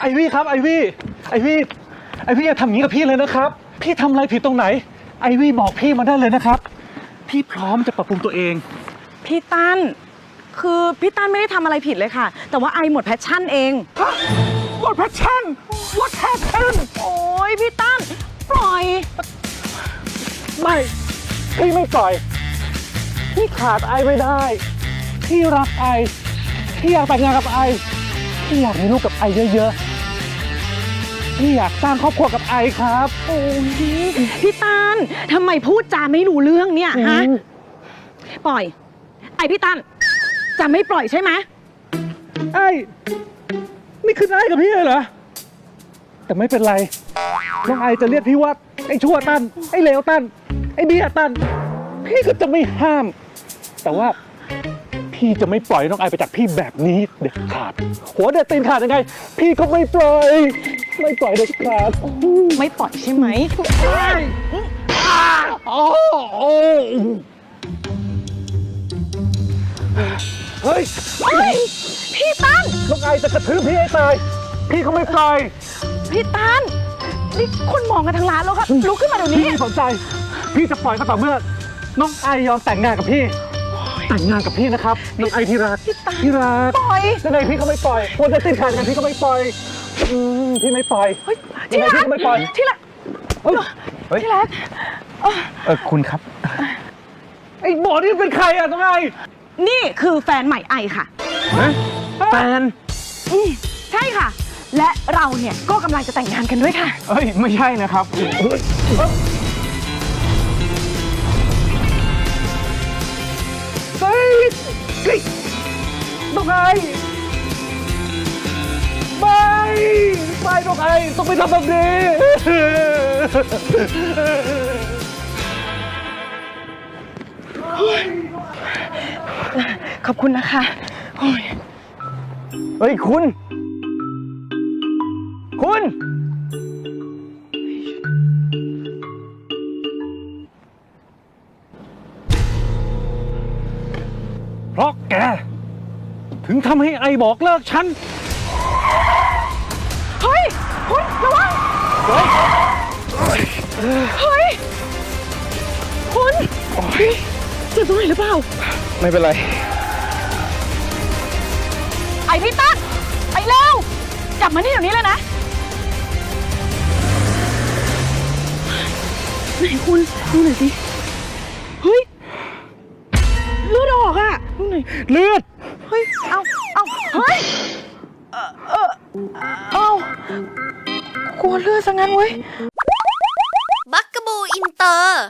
ไอวี่ครับไอวี่ไอวี่ไอวี่อย่าทำอย่างนี้กับพี่เลยนะครับ พี่ทำอะไรผิดตรงไหน ไอวี่บอกพี่มาได้เลยนะครับ พี่พร้อมจะปรับปรุงตัวเอง พี่ตั้นคือพี่ตั้นไม่ได้ทำอะไรผิดเลยค่ะ แต่ว่าไอหมดแพชชั่นเอง What passion What happened โอ้ยพี่ตั้นปล่อย ไม่ พี่ไม่ปล่อย พี่ขาดไอไม่ได้ พี่รักไอ พี่อยากแต่งงานกับไอ พี่อยากมีลูกกับไอเยอะๆพี่อยากสร้างครอบครัวกับไอครับ โอ้ยพี่ตั้นทำไมพูดจาไม่รู้เรื่องเนี่ยฮะ ปล่อย ไอพี่ตั้นจะไม่ปล่อยใช่ไหมไอ้นี่คือไอ้กับพี่เลยเหรอ แต่ไม่เป็นไร น้องไอจะเรียกพี่ว่า ไอ้ชั่วตันไอ้เลวตันไอ้เบี้ยตันพี่ก็จะไม่ห้าม แต่ว่า พี่จะไม่ปล่อยน้องไอไปจากพี่แบบนี้เด็ดขาด หัวเด็ดตีนขาดยังไง พี่ก็ไม่ปล่อย ไม่ปล่อยเด็ดขาดไม่ปล่อยใช่ไหมโอ้โอ้เฮ้ยเฮ้ยพี่ตั้นน้องไอจะกระทืบพี่ให้ตาย พี่ก็ไม่ปล่อย พี่ตั้นนี่คุณมองกันทั้งร้านแล้วครับลุกขึ้นมาเดี๋ยวนี้พี่ไม่สนใจ พี่จะปล่อยก็ต่อเมื่อน้องไอยอมแต่งงานกับพี่ แต่งงานกับพี่นะครับน้องไอที่รักพี่ตายที่รักปล่อยยังไงพี่ก็ไม่ปล่อยควรจะติดขาดกันพี่ก็ไม่ปล่อยอืมพี่ไม่ปล่อยเฮ้ยยังที่ไงรัพี่กก็ไม่ปล่อยที่รักเอ้ยเฮ้ยที่รักเออคุณครับไอ้หมอนี่เป็นใครอะน้องไอนี่คือแฟนใหม่ไอค่ะแฟนอืมใช่ค่ะ และเราเนี่ยก็กำลังจะแต่งงานกันด้วยค่ะเอ้ยไม่ใช่นะครับ้องไอไม่ไม่น้องไอต้องไปทำแบบนี้ขอบคุณนะคะโอ้ยเฮ้ยคุณ คุณ เพราะแก ถึงทำให้ไอบอกเลิกฉัน เฮ้ย คุณระวัง เฮ้ย คุณเจ็บตรงไหนหรือเปล่า ไม่เป็นไร ไอพี่ตั้นไปเร็วกลับมานี่เดี๋ยวนี้เลยนะ ไหนคุณดูหน่อยสิ เฮ้ยเลือดออกอะดูหน่อย เลือด เฮ้ย เอาเอาเฮ้ย เออเออเอากลัวเลือดซะงั้นเว้ย บักกะบูอินเตอร์